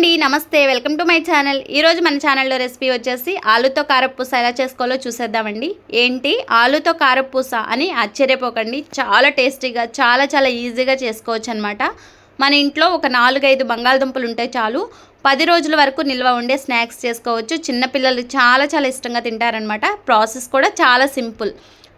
అండి నమస్తే welcome to my channel. ఈరోజు మన ఛానల్లో రెసిపీ వచ్చేసి ఆలుతో కారపూస ఎలా చేసుకోవాలో చూసేద్దామండి. ఏంటి? ఆలుతో కారపూస అని ఆశ్చర్యపోకండి. చాలా టేస్టీగా చాలా చాలా ఈజీగా చేసుకోవచ్చు అనమాట మన ఇంట్లో ఒక నాలుగైదు బంగాళదుంపలు ఉంటే చాలు పది రోజుల వరకు నిల్వ ఉండే స్నాక్స్ చేసుకోవచ్చు. చిన్నపిల్లలు చాలా చాలా ఇష్టంగా తింటారనమాట ప్రాసెస్ కూడా చాలా సింపుల్.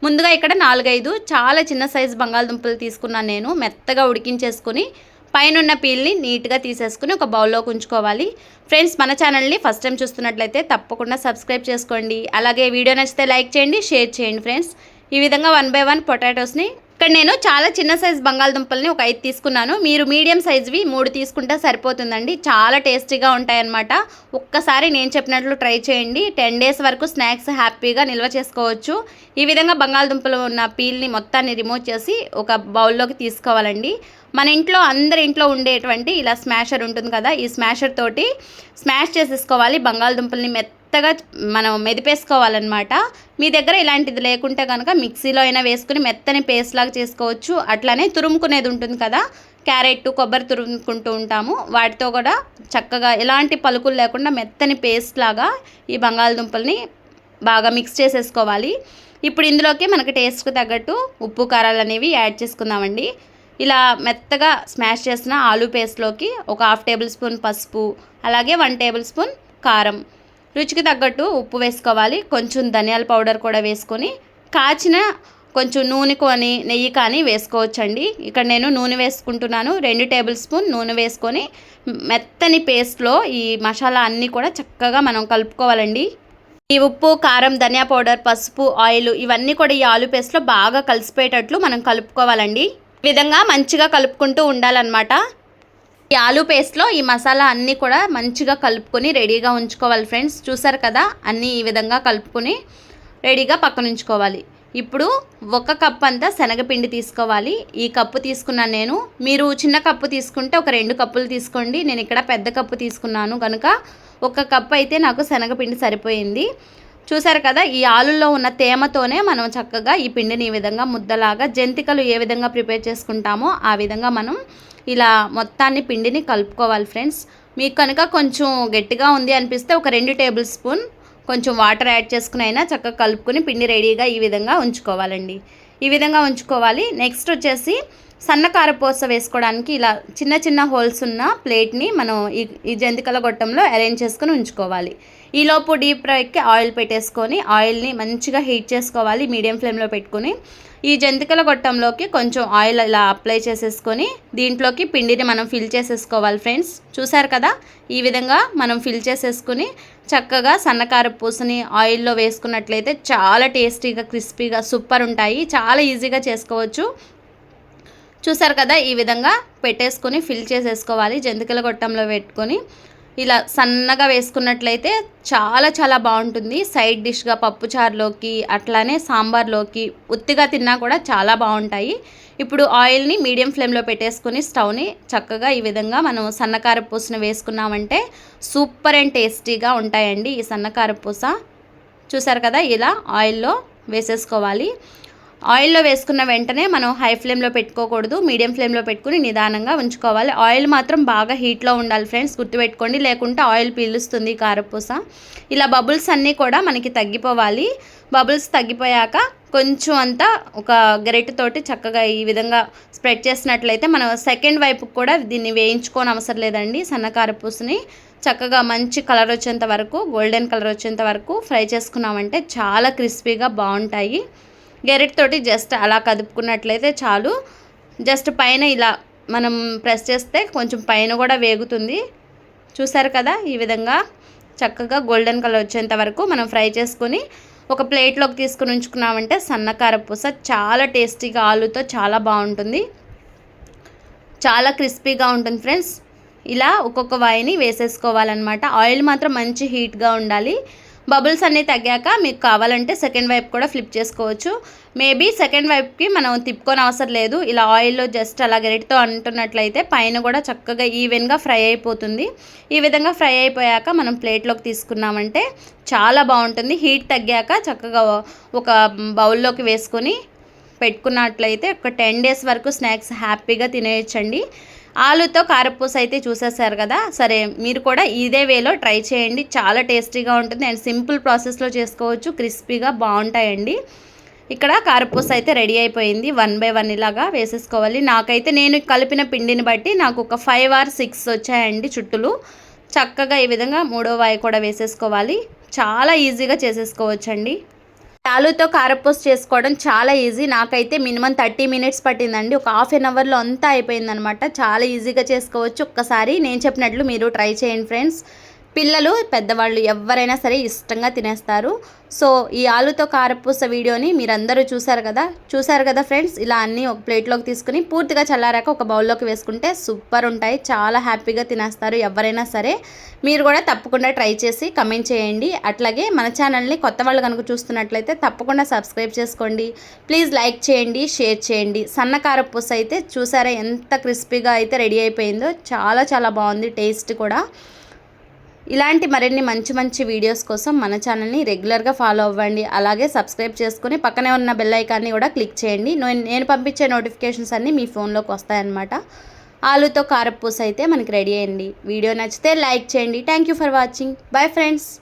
ముందుగా ఇక్కడ నాలుగైదు చాలా చిన్న సైజు బంగాళదుంపలు తీసుకున్నాను నేను. మెత్తగా ఉడికించేసుకుని పైన పీల్ని నీట్గా తీసేసుకుని ఒక బౌల్లోకి ఉంచుకోవాలి. ఫ్రెండ్స్ మన ఛానల్ని ఫస్ట్ టైం చూస్తున్నట్లయితే తప్పకుండా సబ్స్క్రైబ్ చేసుకోండి. అలాగే వీడియో నచ్చితే లైక్ చేయండి షేర్ చేయండి ఫ్రెండ్స్. ఈ విధంగా వన్ బై వన్ పొటాటోస్ని ఇక్కడ నేను చాలా చిన్న సైజ్ బంగాళదుంపల్ని ఒక ఐదు తీసుకున్నాను. మీరు మీడియం సైజ్వి మూడు తీసుకుంటే సరిపోతుందండి. చాలా టేస్టీగా ఉంటాయన్నమాట. ఒక్కసారి నేను చెప్పినట్లు ట్రై చేయండి. టెన్ డేస్ వరకు స్నాక్స్ హ్యాపీగా నిల్వ చేసుకోవచ్చు. ఈ విధంగా బంగాళదుంపలు ఉన్న పీల్ని మొత్తాన్ని రిమూవ్ చేసి ఒక బౌల్లోకి తీసుకోవాలండి. మన ఇంట్లో అందరి ఇంట్లో ఉండేటువంటి ఇలా స్మాషర్ ఉంటుంది కదా ఈ స్మాషర్ తోటి స్మాష్ చేసేసుకోవాలి బంగాళదుంపల్ని మెత్తగా మనం మెదిపేసుకోవాలన్నమాట. మీ దగ్గర ఇలాంటిది లేకుంటే కనుక మిక్సీలో అయినా వేసుకుని మెత్తని పేస్ట్ లాగా చేసుకోవచ్చు. అట్లానే తురుముకునేది ఉంటుంది కదా క్యారెట్ కొబ్బరి తురుముకుంటూ ఉంటాము. వాటితో కూడా చక్కగా ఎలాంటి పలుకులు లేకుండా మెత్తని పేస్ట్ లాగా ఈ బంగాళదుంపల్ని బాగా మిక్స్ చేసేసుకోవాలి. ఇప్పుడు ఇందులోకి మనకి టేస్ట్కి తగ్గట్టు ఉప్పు కారాలు అనేవి యాడ్ చేసుకుందామండి. ఇలా మెత్తగా స్మాష్ చేసిన ఆలూ పేస్ట్లోకి ఒక హాఫ్ టేబుల్ స్పూన్ పసుపు అలాగే వన్ టేబుల్ స్పూన్ కారం. రుచికి తగ్గట్టు ఉప్పు వేసుకోవాలి. కొంచెం ధనియాల పౌడర్ కూడా వేసుకొని కాచిన కొంచెం నూనె కొని నెయ్యి కానీ వేసుకోవచ్చండి. ఇక్కడ నేను నూనె వేసుకుంటున్నాను. రెండు టేబుల్ స్పూన్ నూనె వేసుకొని మెత్తని పేస్ట్లో ఈ మసాలా అన్నీ కూడా చక్కగా మనం కలుపుకోవాలండి. ఈ ఉప్పు కారం ధనియా పౌడర్ పసుపు ఆయిల్ ఇవన్నీ కూడా ఈ ఆలు పేస్ట్లో బాగా కలిసిపోయేటట్లు మనం కలుపుకోవాలండి. విధంగా మంచిగా కలుపుకుంటూ ఉండాలన్నమాట. ఈ ఆలూ పేస్ట్లో ఈ మసాలా అన్నీ కూడా మంచిగా కలుపుకొని రెడీగా ఉంచుకోవాలి ఫ్రెండ్స్. చూసారు కదా? అన్నీ ఈ విధంగా కలుపుకొని రెడీగా పక్కన ఉంచుకోవాలి. ఇప్పుడు ఒక కప్ అంతా శనగపిండి తీసుకోవాలి. ఈ కప్పు తీసుకున్నాను నేను. మీరు చిన్న కప్పు తీసుకుంటే ఒక రెండు కప్పులు తీసుకోండి. నేను ఇక్కడ పెద్ద కప్పు తీసుకున్నాను కనుక ఒక కప్పు అయితే నాకు శనగపిండి సరిపోయింది. చూసారు కదా ఈ ఆలుల్లో ఉన్న తేమతోనే మనం చక్కగా ఈ పిండిని ఈ విధంగా ముద్దలాగా జంతికలు ఏ విధంగా ప్రిపేర్ చేసుకుంటామో ఆ విధంగా మనం ఇలా మొత్తాన్ని పిండిని కలుపుకోవాలి ఫ్రెండ్స్. మీకు కనుక కొంచెం గట్టిగా ఉంది అనిపిస్తే ఒక రెండు టేబుల్ స్పూన్ కొంచెం వాటర్ యాడ్ చేసుకుని అయినా చక్కగా కలుపుకొని పిండి రెడీగా ఈ విధంగా ఉంచుకోవాలండి. ఈ విధంగా ఉంచుకోవాలి. నెక్స్ట్ వచ్చేసి సన్నకారపూస వేసుకోవడానికి ఇలా చిన్న చిన్న హోల్స్ ఉన్న ప్లేట్ని మనం ఈ ఈ జంతికల గొట్టంలో అరేంజ్ చేసుకుని ఉంచుకోవాలి. ఈలోపు డీప్ ఫ్రైకి ఆయిల్ పెట్టేసుకొని ఆయిల్ని మంచిగా హీట్ చేసుకోవాలి మీడియం ఫ్లేమ్లో పెట్టుకొని. ఈ జంతికల గొట్టంలోకి కొంచెం ఆయిల్ ఇలా అప్లై చేసేసుకొని దీంట్లోకి పిండిని మనం ఫిల్ చేసేసుకోవాలి ఫ్రెండ్స్. చూసారు కదా? ఈ విధంగా మనం ఫిల్ చేసేసుకుని చక్కగా సన్నకార పూసని ఆయిల్లో వేసుకున్నట్లయితే చాలా టేస్టీగా క్రిస్పీగా సూపర్ ఉంటాయి. చాలా ఈజీగా చేసుకోవచ్చు. చూసారు కదా ఈ విధంగా పెట్టేసుకొని ఫిల్ చేసేసుకోవాలి. జంతికల గొట్టంలో పెట్టుకొని ఇలా సన్నగా వేసుకున్నట్లయితే చాలా చాలా బాగుంటుంది. సైడ్ డిష్గా పప్పుచారులోకి అట్లానే సాంబార్లోకి ఉత్తిగా తిన్నా కూడా చాలా బాగుంటాయి. ఇప్పుడు ఆయిల్ని మీడియం ఫ్లేమ్లో పెట్టేసుకొని స్టవ్ని చక్కగా ఈ విధంగా మనం సన్నకార పూసను వేసుకున్నామంటే సూపర్ అండ్ టేస్టీగా ఉంటాయండి ఈ సన్నకార పూస చూసారు కదా ఇలా ఆయిల్లో వేసేసుకోవాలి. ఆయిల్లో వేసుకున్న వెంటనే మనం హై ఫ్లేమ్లో పెట్టుకోకూడదు మీడియం ఫ్లేమ్లో పెట్టుకుని నిదానంగా ఉంచుకోవాలి. ఆయిల్ మాత్రం బాగా హీట్లో ఉండాలి ఫ్రెండ్స్ గుర్తుపెట్టుకోండి. లేకుంటే ఆయిల్ పీలుస్తుంది కారపూస. ఇలా బబుల్స్ అన్నీ కూడా మనకి తగ్గిపోవాలి. బబుల్స్ తగ్గిపోయాక కొంచెం అంతా ఒక గరిటెతోటి చక్కగా ఈ విధంగా స్ప్రెడ్ చేసినట్లయితే మనం సెకండ్ వైపు కూడా దీన్ని వేయించుకోని అవసరం లేదండి. సన్నకారపూసని చక్కగా మంచి కలర్ వచ్చేంత వరకు గోల్డెన్ కలర్ వచ్చేంత వరకు ఫ్రై చేసుకున్నామంటే చాలా క్రిస్పీగా బాగుంటాయి. గెరెట్ తోటి జస్ట్ అలా కదుపుకున్నట్లయితే చాలు. జస్ట్ పైన ఇలా మనం ప్రెస్ చేస్తే కొంచెం పైన కూడా వేగుతుంది. చూసారు కదా? ఈ విధంగా చక్కగా గోల్డెన్ కలర్ వచ్చేంత వరకు మనం ఫ్రై చేసుకొని ఒక ప్లేట్లోకి తీసుకుని ఉంచుకున్నామంటే సన్నకార పూస చాలా టేస్టీగా ఆలుతో చాలా బాగుంటుంది. చాలా క్రిస్పీగా ఉంటుంది ఫ్రెండ్స్. ఇలా ఒక్కొక్క వాయిని వేసేసుకోవాలన్నమాట. ఆయిల్ మాత్రం మంచి హీట్గా ఉండాలి. బబుల్స్ అన్నీ తగ్గాక మీకు కావాలంటే సెకండ్ వైపు కూడా ఫ్లిప్ చేసుకోవచ్చు. మేబీ సెకండ్ వైపుకి మనం తిప్పుకొని అవసరం లేదు. ఇలా ఆయిల్లో జస్ట్ అలా గరిటితో అంటున్నట్లయితే పైన కూడా చక్కగా ఈవెన్గా ఫ్రై అయిపోతుంది. ఈ విధంగా ఫ్రై అయిపోయాక మనం ప్లేట్లోకి తీసుకున్నామంటే చాలా బాగుంటుంది. హీట్ తగ్గాక చక్కగా ఒక బౌల్లోకి వేసుకొని పెట్టుకున్నట్లయితే ఒక టెన్ డేస్ వరకు స్నాక్స్ హ్యాపీగా తినేయచ్చండి. ఆలుతో కారపూస అయితే చూసేసారు కదా. సరే మీరు కూడా ఇదే వేలో ట్రై చేయండి. చాలా టేస్టీగా ఉంటుంది అండ్ సింపుల్ ప్రాసెస్లో చేసుకోవచ్చు. క్రిస్పీగా బాగుంటాయండి. ఇక్కడ కారపూస అయితే రెడీ అయిపోయింది. వన్ బై వన్ ఇలాగా వేసేసుకోవాలి. నాకైతే నేను కలిపిన పిండిని బట్టి నాకు ఒక ఫైవ్ ఆర్ సిక్స్ వచ్చాయండి చుట్టూలు. చక్కగా ఈ విధంగా మూడో వాయి కూడా వేసేసుకోవాలి. చాలా ఈజీగా చేసేసుకోవచ్చండి. ఆలుతో కారపూస చేసుకోవడం చాలా ఈజీ. నాకైతే మినిమం థర్టీ మినిట్స్ పట్టిందండి. ఒక హాఫ్ అన్ అవర్లో అంతా అయిపోయిందనమాట. చాలా ఈజీగా చేసుకోవచ్చు. ఒక్కసారి నేను చెప్పినట్లు మీరు ట్రై చేయండి ఫ్రెండ్స్. పిల్లలు పెద్దవాళ్ళు ఎవరైనా సరే ఇష్టంగా తినేస్తారు. సో ఈ ఆలుతో కారపూస వీడియోని మీరందరూ చూశారు కదా? చూశారు కదా ఫ్రెండ్స్? ఇలా అన్నీ ఒక ప్లేట్లోకి తీసుకుని పూర్తిగా చల్లారాక ఒక బౌల్లోకి వేసుకుంటే సూపర్ ఉంటాయి. చాలా హ్యాపీగా తినేస్తారు ఎవరైనా సరే. మీరు కూడా తప్పకుండా ట్రై చేసి కమెంట్ చేయండి. అట్లాగే మన ఛానల్ని కొత్త వాళ్ళు కనుక చూస్తున్నట్లయితే తప్పకుండా సబ్స్క్రైబ్ చేసుకోండి. ప్లీజ్ లైక్ చేయండి షేర్ చేయండి. సన్న కారపూస అయితే చూసారా ఎంత క్రిస్పీగా అయితే రెడీ అయిపోయిందో. చాలా చాలా బాగుంది టేస్ట్ కూడా. ఇలాంటి మరిన్ని మంచి మంచి వీడియోస్ కోసం మన ఛానల్ని రెగ్యులర్గా ఫాలో అవ్వండి. అలాగే సబ్స్క్రైబ్ చేసుకుని పక్కనే ఉన్న బెల్ ఐకాన్ని కూడా క్లిక్ చేయండి. నేను- నేను పంపించే నోటిఫికేషన్స్ అన్నీ మీ ఫోన్లోకి వస్తాయన్నమాట. ఆలుతో కారపూస అయితే మనకి రెడీ అయ్యండి. వీడియో నచ్చితే లైక్ చేయండి. Thank you for watching. Bye friends.